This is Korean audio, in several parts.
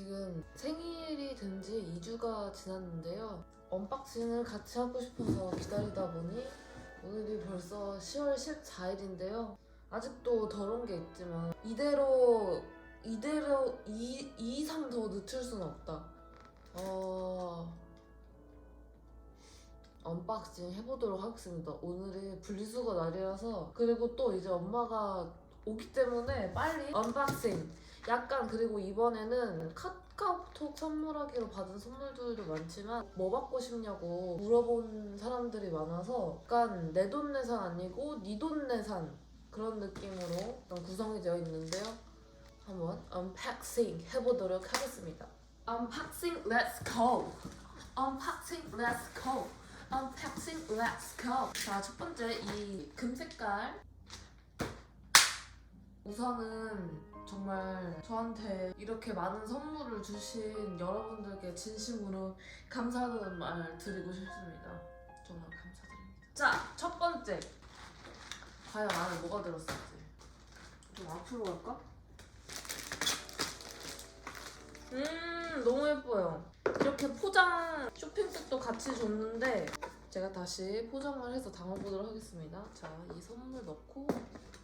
지금 생일이 된 지 2주가 지났는데요. 언박싱을 같이 하고 싶어서 기다리다 보니 오늘이 벌써 10월 14일인데요. 아직도 더러운 게 있지만 이대로 이대로 이, 이 이상 더 늦출 수는 없다. 어... 언박싱 해보도록 하겠습니다. 오늘이 분리수거 날이라서 그리고 또 이제 엄마가 오기 때문에 빨리 언박싱 약간 그리고 이번에는 카카오톡 선물하기로 받은 선물들도 많지만 뭐 받고 싶냐고 물어본 사람들이 많아서 약간 내 돈 내산 아니고 네돈 내산 그런 느낌으로 구성이 되어 있는데요. 한번 언박싱 해보도록 하겠습니다. 언박싱 렛츠 고! 언박싱 렛츠 고! 언박싱 렛츠 고! 자, 첫 번째 이 금 색깔 우선은 정말 저한테 이렇게 많은 선물을 주신 여러분들께 진심으로 감사하다는 말 드리고 싶습니다. 정말 감사드립니다. 자, 첫 번째. 과연 안에 뭐가 들었을지. 좀 앞으로 갈까? 음, 너무 예뻐요. 이렇게 포장 쇼핑백도 같이 줬는데 제가 다시 포장을 해서 담아보도록 하겠습니다. 자, 이 선물 넣고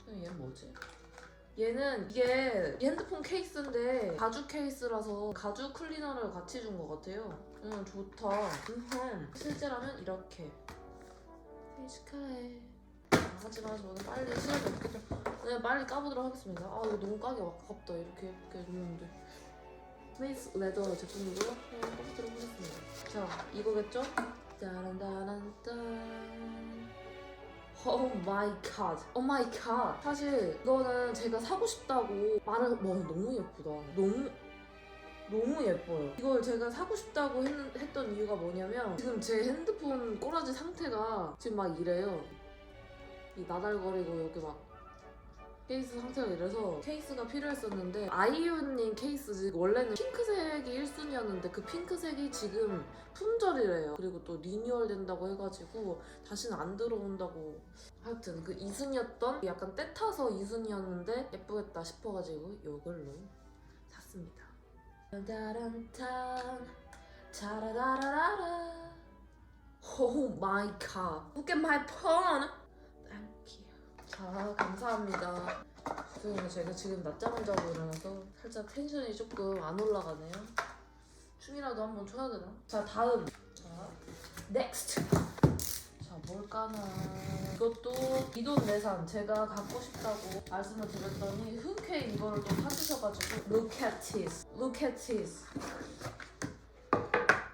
얘는 뭐지? 얘는 이게 핸드폰 케이스인데 가죽 케이스라서 가죽 클리너를 같이 준 것 같아요. 음 좋다. 음, 실제라면 이렇게. 아, 하지만 저는 빨리 시간이 때문에 그냥 빨리 까보도록 하겠습니다. 아 이거 너무 까기 아깝다. 이렇게 이렇게 줬는데. 스페이스 레더 제품이고요. 한번 까보도록 하겠습니다. 자 이거겠죠? 따란따란딴. 오 마이 갓. 오 마이 갓. 사실 이거는 제가 사고 싶다고 말을 와 너무 예쁘다. 너무 너무 예뻐요. 이걸 제가 사고 싶다고 했, 했던 이유가 뭐냐면 지금 제 핸드폰 꼬라지 상태가 지금 막 이래요. 이 나달거리고 여기 막 케이스 상태가 이래서 케이스가 필요했었는데 아이유님 케이스 원래는 핑크색이 1순위였는데 그 핑크색이 지금 품절이래요. 그리고 또 리뉴얼 된다고 해가지고 다시는 안 들어온다고 하여튼 그 2순위였던 약간 때 타서 2순위였는데 예쁘겠다 싶어가지고 이걸로 샀습니다. 따란탄 차라라라라 오 마이 갓 Look at my phone 자 감사합니다. 죄송해요 제가 지금 낮잠을 자고 일어나서 살짝 텐션이 조금 안 올라가네요. 춤이라도 한번 춰야 되나? 자 다음. 자 next. 자 뭘까나. 이것도 이돈 내산 제가 갖고 싶다고 말씀을 드렸더니 흔쾌히 이거를 또 사주셔가지고 look at this. look at this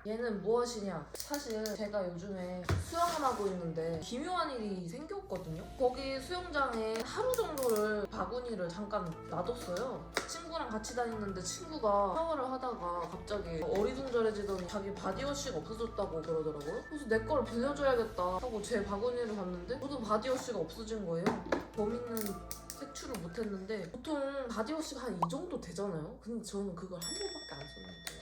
얘는 무엇이냐? 사실 제가 요즘에 수영을 하고 있는데 기묘한 일이 생겼거든요. 거기 수영장에 하루 정도를 바구니를 잠깐 놔뒀어요. 친구랑 같이 다니는데 친구가 샤워를 하다가 갑자기 어리둥절해지더니 자기 바디워시가 없어졌다고 그러더라고요. 그래서 내 거를 빌려줘야겠다 하고 제 바구니를 봤는데 저도 바디워시가 없어진 거예요. 범인은 색출을 못했는데 보통 바디워시가 한 이 정도 되잖아요. 근데 저는 그걸 한 번밖에 안 썼는데.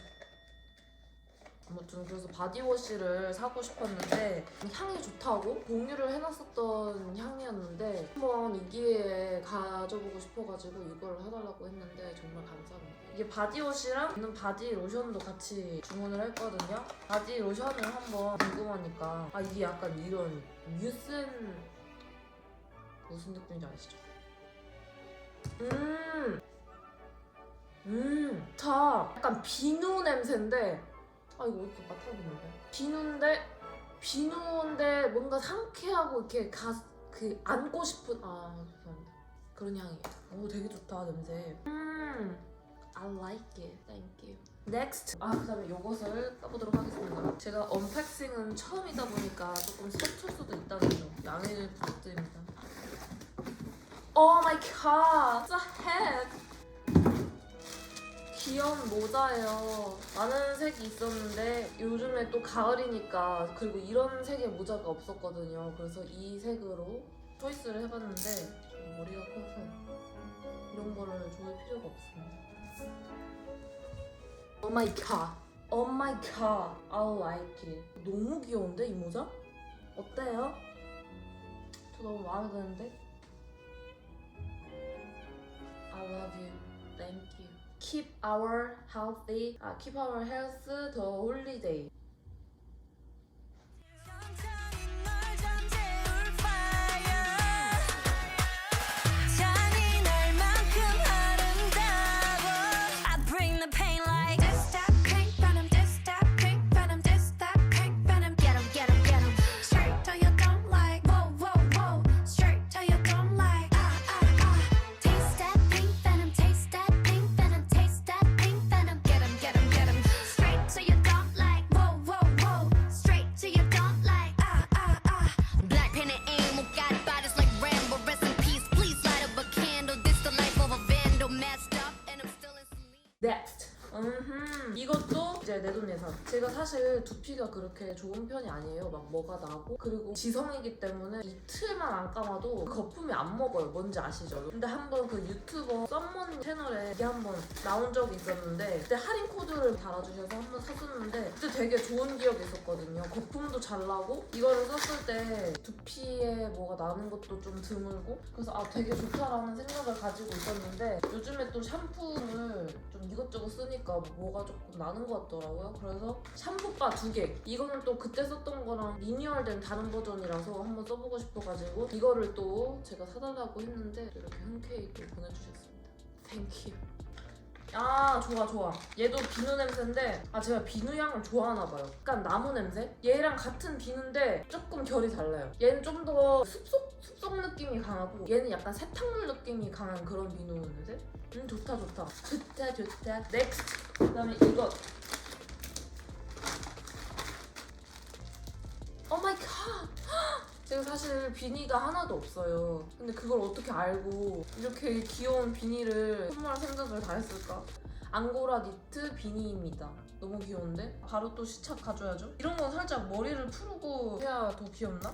아무튼 그래서 바디워시를 사고 싶었는데 향이 좋다고 공유를 해놨었던 향이었는데 한번 이 기회에 가져보고 싶어가지고 이걸 해달라고 했는데 정말 감사합니다. 이게 바디워시랑 있는 바디 로션도 같이 주문을 했거든요. 바디 로션을 한번 궁금하니까 아 이게 약간 이런 뮤슨 무슨 느낌인지 아시죠? 음, 음, 자, 약간 비누 냄새인데 아 이거 어떻게 맡아보는데 비누인데 비누인데 뭔가 상쾌하고 이렇게 가 그 안고 싶은 아 죄송합니다. 그런 향이에요. 오 되게 좋다 냄새. 음 I like it. Thank you. Next. 아 그다음에 요것을 까보도록 하겠습니다. 제가 언팩싱은 처음이다 보니까 조금 서툴 수도 있다는 점 양해를 부탁드립니다. Oh my god it's a hat 귀여운 모자예요. 많은 색이 있었는데 요즘에 또 가을이니까 그리고 이런 색의 모자가 없었거든요. 그래서 이 색으로 초이스를 해봤는데 머리가 커서 이런 거를 좋을 필요가 없습니다. Oh my my god. I like it. 너무 귀여운데 이 모자? 어때요? 저 너무 마음에 드는데? I love you. Thank you. Keep our healthy, 아, keep our health the holiday. 이제 내돈내산. 제가 사실 두피가 그렇게 좋은 편이 아니에요. 막 뭐가 나고 그리고 지성이기 때문에 이틀만 안 감아도 그 거품이 안 먹어요. 뭔지 아시죠? 근데 한번 그 유튜버 썸먼 채널에 이게 한번 나온 적이 있었는데 그때 할인 코드를 달아주셔서 한번 샀었는데 그때 되게 좋은 기억이 있었거든요. 거품도 잘 나고 이거를 썼을 때 두피에 뭐가 나는 것도 좀 드물고 그래서 아 되게 좋다라는 생각을 가지고 있었는데 요즘에 또 샴푸를 좀 이것저것 쓰니까 뭐가 조금 나는 것 같더라고요. 그래서 샴푸바 두 개. 이거는 또 그때 썼던 거랑 리뉴얼된 다른 버전이라서 한번 써보고 싶어가지고 이거를 또 제가 사달라고 했는데 이렇게 흔쾌히 또 보내주셨습니다. 땡큐. 아 좋아 좋아. 얘도 비누 냄새인데 아 제가 비누 향을 좋아하나 봐요. 약간 나무 냄새? 얘랑 같은 비누인데 조금 결이 달라요. 얘는 좀 더 숲속 숲속 느낌이 강하고 얘는 약간 세탁물 느낌이 강한 그런 비누 냄새? 음 좋다 좋다. 좋다 좋다. 넥스트 그 다음에 이거 제가 사실 비니가 하나도 없어요. 근데 그걸 어떻게 알고 이렇게 귀여운 비니를 선물할 생각을 다 했을까? 앙고라 니트 비니입니다. 너무 귀여운데? 바로 또 시착 가져야죠. 이런 건 살짝 머리를 풀고 해야 더 귀엽나?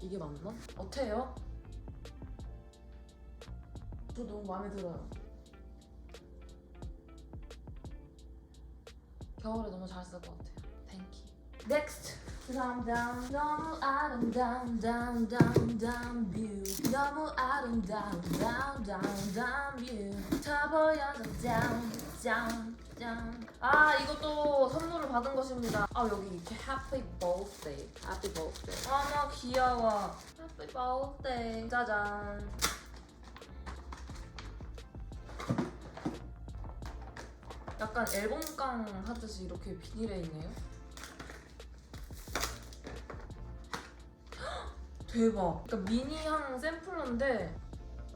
이게 맞나? 어때요? 저 너무 마음에 들어요. 겨울에 너무 잘 쓸 것 같아요. 땡큐. 넥스트. Down 너무 아름다운 down down down 뷰 너무 아름다운 down down down 뷰다 보여서 down down down 아 이것도 선물을 받은 것입니다 아 여기 이렇게 happy birthday happy birthday 아나 귀여워 happy birthday 짜잔 약간 앨범깡 하듯이 이렇게 비닐에 있네요 대박. 그러니까 미니 향 샘플러인데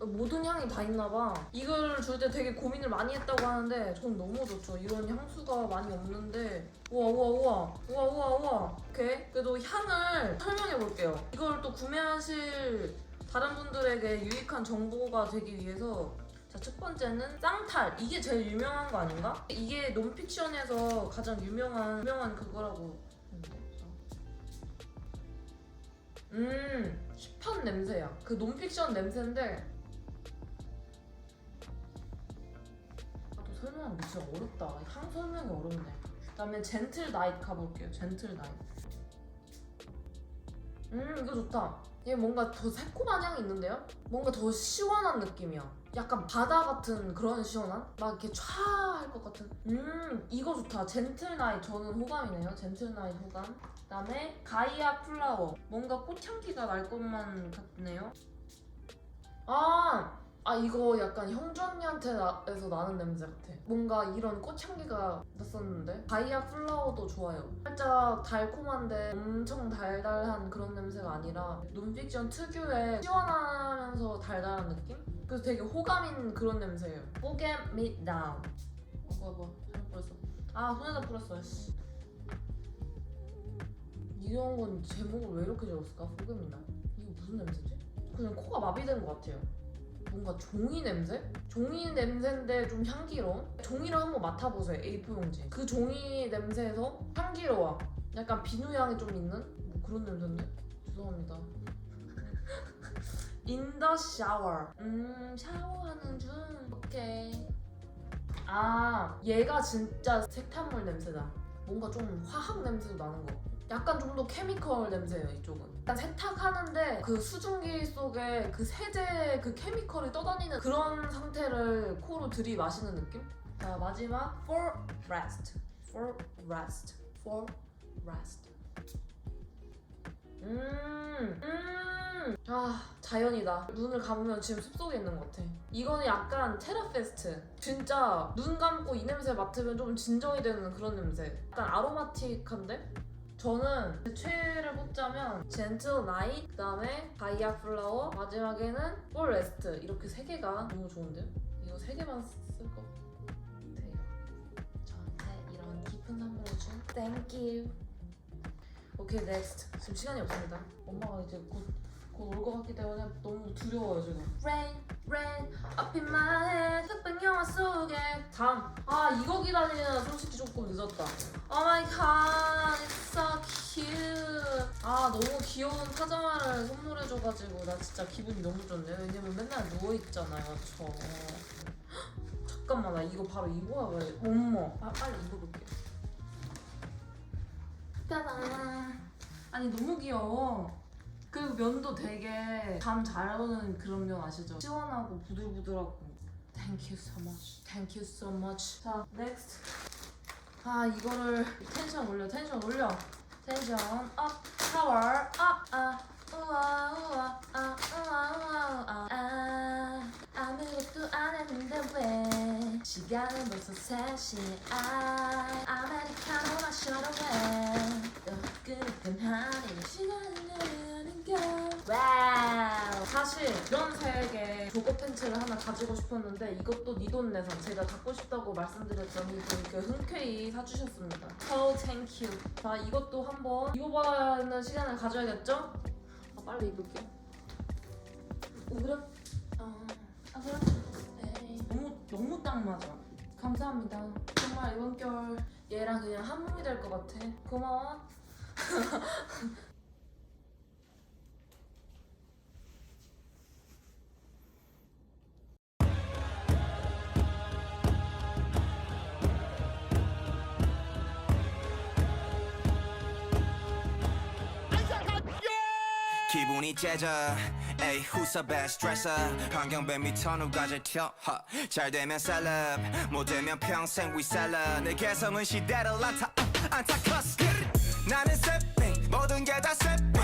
모든 향이 다 있나봐. 이걸 줄 때 되게 고민을 많이 했다고 하는데 전 너무 좋죠. 이런 향수가 많이 없는데 우와 우와 우와 우와 우와 우와 오케이. 그래도 향을 설명해 볼게요. 이걸 또 구매하실 다른 분들에게 유익한 정보가 되기 위해서 자, 첫 번째는 쌍탈. 이게 제일 유명한 거 아닌가? 이게 논픽션에서 가장 유명한 유명한 그거라고 음, 힙한 냄새야. 그 논픽션 냄새인데. 아, 또 설명하는 게 진짜 어렵다. 향 설명이 어렵네. 그 다음에 젠틀 나이트 가볼게요. 젠틀 나이트. 음, 이거 좋다. 얘 뭔가 더 새콤한 향이 있는데요? 뭔가 더 시원한 느낌이야. 약간 바다 같은 그런 시원한? 막 이렇게 촤할 것 같은? 음, 이거 좋다. 젠틀 나이트. 저는 호감이네요. 젠틀 나이트 호감. 그 다음에 가이아 플라워 뭔가 꽃향기가 날 것만 같네요 아, 아 이거 약간 형준이한테에서 나는 냄새 같아. 뭔가 이런 꽃향기가 났었는데? 가이아 플라워도 좋아요. 살짝 달콤한데 엄청 달달한 그런 냄새가 아니라 논픽션 특유의 시원하면서 달달한 느낌? 그래서 되게 호감인 그런 냄새예요. Forget Me Now. 어, 아 손에다 뿌렸어. 씨. 이런 건 제목을 왜 이렇게 적었을까? 소금이나 이거 무슨 냄새지? 그냥 코가 마비된 것 같아요 뭔가 종이 냄새? 종이 냄새인데 좀 향기로운? 종이를 한번 맡아보세요 A4 용지 그 종이 냄새에서 향기로워 약간 비누 향이 좀 있는? 뭐 그런 냄새인데? 죄송합니다 인더 샤워 음 샤워하는 중 오케이 아 얘가 진짜 색탄물 냄새다 뭔가 좀 화학 냄새도 나는 거 약간 좀 더 케미컬 냄새예요 이쪽은 약간 세탁하는데 그 수증기 속에 그 세제 그 케미컬이 떠다니는 그런 상태를 코로 들이마시는 느낌? 자 마지막 for rest for rest for rest 음, 음, 아, 자연이다. 눈을 감으면 지금 숲속에 있는 것 같아. 이거는 약간 테라페스트. 진짜 눈 감고 이 냄새 맡으면 좀 진정이 되는 그런 냄새. 약간 아로마틱한데? 저는 제 최애를 뽑자면 젠틀 나이, 그 다음에 바이아 플라워, 마지막에는 폴 레스트. 이렇게 세 개가 너무 좋은데요? 이거 세 개만 쓸 것 같아요. 저한테 이런 깊은 선물을 준 you. 오케이 넥스트 지금 시간이 없습니다 엄마가 이제 곧 곧올것 같기 때문에 너무 두려워요 지금. Rain Rain Up in my head. 흑백 영화 속에. 다음 아 이거 기다리는 솔직히 조금 늦었다. Oh my god It's so cute. 아 너무 귀여운 파자마를 선물해줘가지고 나 진짜 기분이 너무 좋네. 왜냐면 맨날 누워있잖아요 저. 헉, 잠깐만 나 이거 바로 입어야 돼 엄마. 아, 빨리 입어볼게 짜잔. 아니 너무 귀여워. 그리고 면도 되게 잠 잘 오는 그런 면 아시죠? 시원하고 부들부들하고. Thank you so much. Thank you so much. 자, next. 아 이거를 텐션 올려, 텐션 올려. 텐션 업, 파워 업. 아, 우와 우와 아 우와 우와 아, 아 아무것도 안 했는데 왜 시간은 벌써 3시 아 아메리카노 마셔라 끈끈하니 시간은 흐르는가 와우. 사실 이런 색의 조거 팬츠를 하나 가지고 싶었는데 이것도 네돈 내산 제가 갖고 싶다고 말씀드렸더니 이렇게 흔쾌히 사주셨습니다. So thank you. 자 이것도 한번 입어봐야 하는 시간을 가져야겠죠? 아, 빨리 입을게요. 그럼 어, 아 네. 너무 너무 딱 맞아. 감사합니다. 정말 이번 겨울 얘랑 그냥 한 몸이 될 것 같아. 고마워 째져 에이 후사배 스트레스. 환경뱀이 터는 과제 튀어 허. 잘 되면 셀럽 못 되면 평생 위셀러 내 개성은 시대를 안타 안타커스. 나는 세핑 모든 게 다 세핑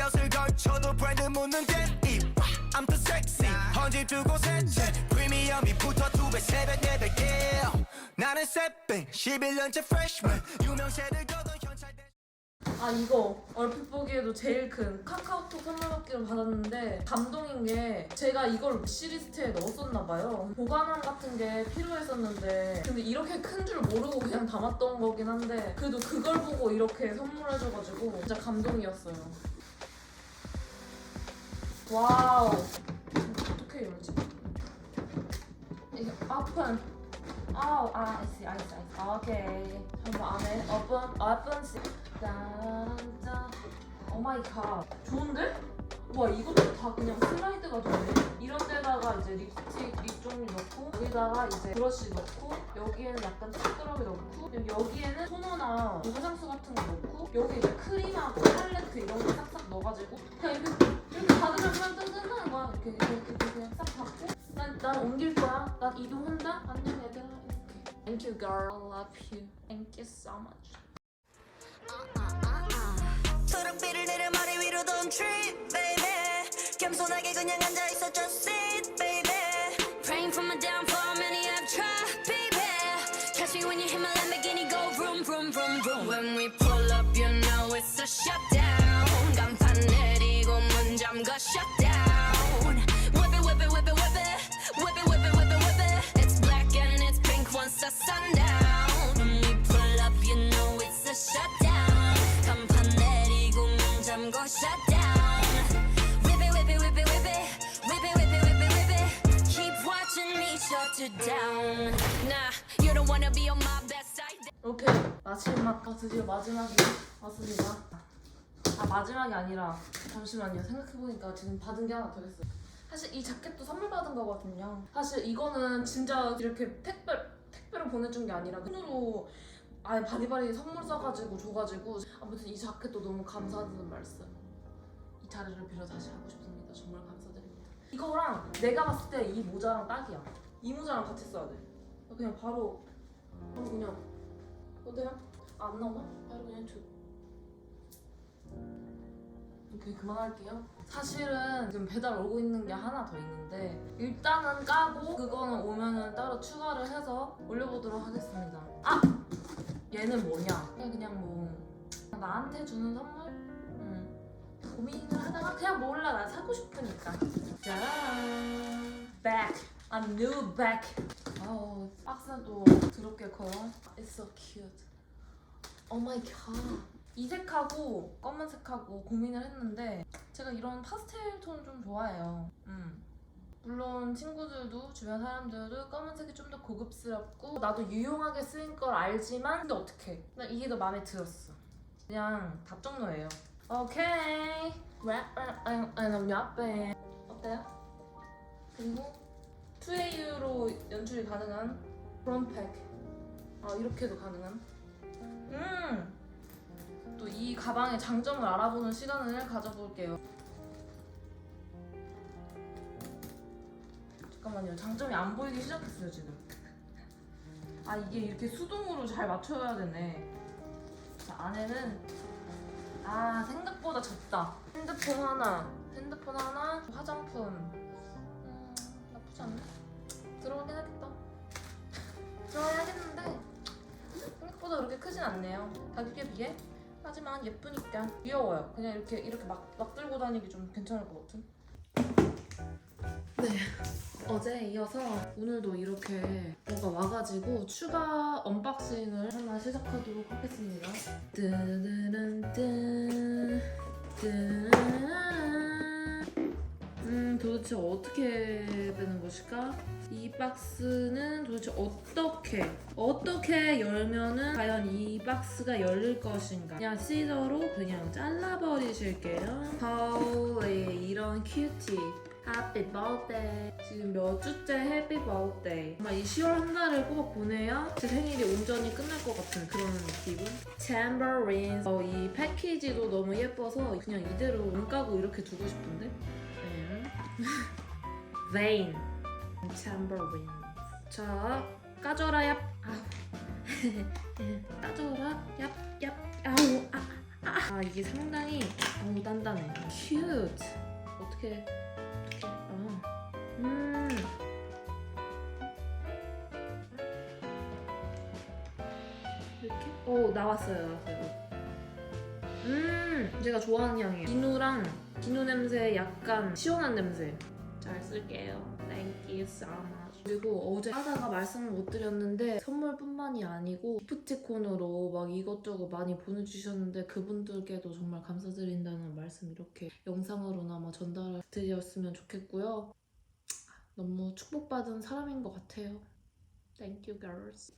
엿을 걸쳐도 브랜드 묻는 데입. I'm too sexy 헌집 두 곳에 프리미엄이 붙어 두배 세배 네배 yeah. 나는 세핑 11년째 freshman. 유명세들 아 이거 얼핏 보기에도 제일 큰 카카오톡 선물 받기로 받았는데 감동인 게 제가 이걸 시리스트에 넣었었나 봐요. 보관함 같은 게 필요했었는데 근데 이렇게 큰 줄 모르고 그냥 담았던 거긴 한데 그래도 그걸 보고 이렇게 선물해줘가지고 진짜 감동이었어요. 와우. 어떻게 열지? 이게 오픈 아우 아 아이씨 아이씨 아이씨 아, 오케이 한번 안에 오픈 오픈 짠짠. 오마이 갓. 좋은데? 와 이것도 다 그냥 슬라이드가 되네. 이런 데다가 이제 립스틱 립 종류 넣고 여기다가 이제 브러쉬 넣고 여기에는 약간 찌끄러기 넣고 여기에는 토너나 모장수 같은 거 넣고 여기 이제 크림하고 팔레트 이런 거 싹싹 넣어가지고. 그냥 이렇게 이렇게 받으면 그냥 뜬뜬하는 거야? 이렇게 이렇게, 이렇게 그냥 싹 받고. 난, 난 옮길 거야. 난 이동한다. 안녕 얘들아. 이렇게. Thank you girl. I love you. Thank you so much trip baby 겸손하게 그냥 앉아 있어 just sit 오케이. 마지막 아 드디어 마지막이 왔습니다. 아 마지막이 아니라 잠시만요. 생각해보니까 지금 받은 게 하나 더 있어요. 사실 이 자켓도 선물 받은 거거든요. 사실 이거는 진짜 이렇게 택배 택배로 보내준 게 아니라 손으로 아예 바리바리 선물 써가지고 줘가지고 아무튼 이 자켓도 너무 감사하다는 말씀. 이 자리를 빌어 다시 하고 싶습니다. 정말 감사드립니다. 이거랑 내가 봤을 때 이 모자랑 딱이야 이 모자랑 같이 써야 돼 그냥 바로 바로 그냥 어때요? 아, 안 나오나? 바로 그냥 줘 오케이 그만할게요 사실은 지금 배달 오고 있는 게 하나 더 있는데 일단은 까고 그거는 오면은 따로 추가를 해서 올려보도록 하겠습니다 아! 얘는 뭐냐 그냥 그냥 뭐 나한테 주는 선물? 음. 고민을 하다가 그냥 몰라 나 사고 싶으니까 짜란 back I'm new back. 아우 박스도 더럽게 커요. It's so cute. Oh my god. 이 색하고 검은색하고 고민을 했는데 제가 이런 파스텔 톤 좀 좋아해요. 음. 물론 친구들도 주변 사람들도 검은색이 좀 더 고급스럽고 나도 유용하게 쓰인 걸 알지만 근데 어떡해. 나 이게 더 마음에 들었어. 그냥 답정너예요. 오케이 랩 야빼 어때요? 그리고 2AU로 연출이 가능한 브론팩 아 이렇게도 가능한 음 또 이 가방의 장점을 알아보는 시간을 가져볼게요 잠깐만요. 장점이 안 보이기 시작했어요 지금. 아 이게 이렇게 수동으로 잘 맞춰야 되네. 자 안에는 아 생각보다 적다. 핸드폰 하나, 핸드폰 하나, 화장품. 음 나쁘지 않네. 들어가긴 하겠다. 들어가긴 하겠는데 생각보다 그렇게 크진 않네요. 가격에 비해. 하지만 예쁘니까 귀여워요. 그냥 이렇게 이렇게 막, 막 들고 다니기 좀 괜찮을 것 같은. 네. 어제 이어서 오늘도 이렇게 뭐가 와가지고 추가 언박싱을 하나 시작하도록 하겠습니다. 뜨르른뜬 뜬. 음 도대체 어떻게 되는 것일까? 이 박스는 도대체 어떻게 어떻게 열면은 과연 이 박스가 열릴 것인가? 그냥 시저로 그냥 잘라버리실게요. 헐리 이런 큐티. 해피 버스데이 지금 몇 주째 해피 버스데이 정말 이 10월 한 달을 꼭 보내야 제 생일이 온전히 끝날 것 같은 그런 기분? 챔버린 어, 이 패키지도 너무 예뻐서 그냥 이대로 안 까고 이렇게 두고 싶은데? 네. vein. 챔버린 자 까줘라 얍. 아우. 까줘라 얍 얍. 아우 아, 아, 아. 이게 상당히 아우 단단해 cute. 어떻게 아 음. 이렇게? 오 나왔어요 나왔어요. 음 제가 좋아하는 향이에요. 비누랑 비누 냄새 약간 시원한 냄새. 잘 쓸게요. Thank you so much. 그리고 어제 하다가 말씀을 못 드렸는데 선물뿐만이 아니고 기프티콘으로 막 이것저것 많이 보내주셨는데 그분들께도 정말 감사드린다는 말씀 이렇게 영상으로나마 전달 드렸으면 좋겠고요 너무 축복받은 사람인 것 같아요 Thank you girls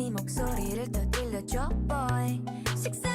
네 목소리를 더 들려줘 boy 식사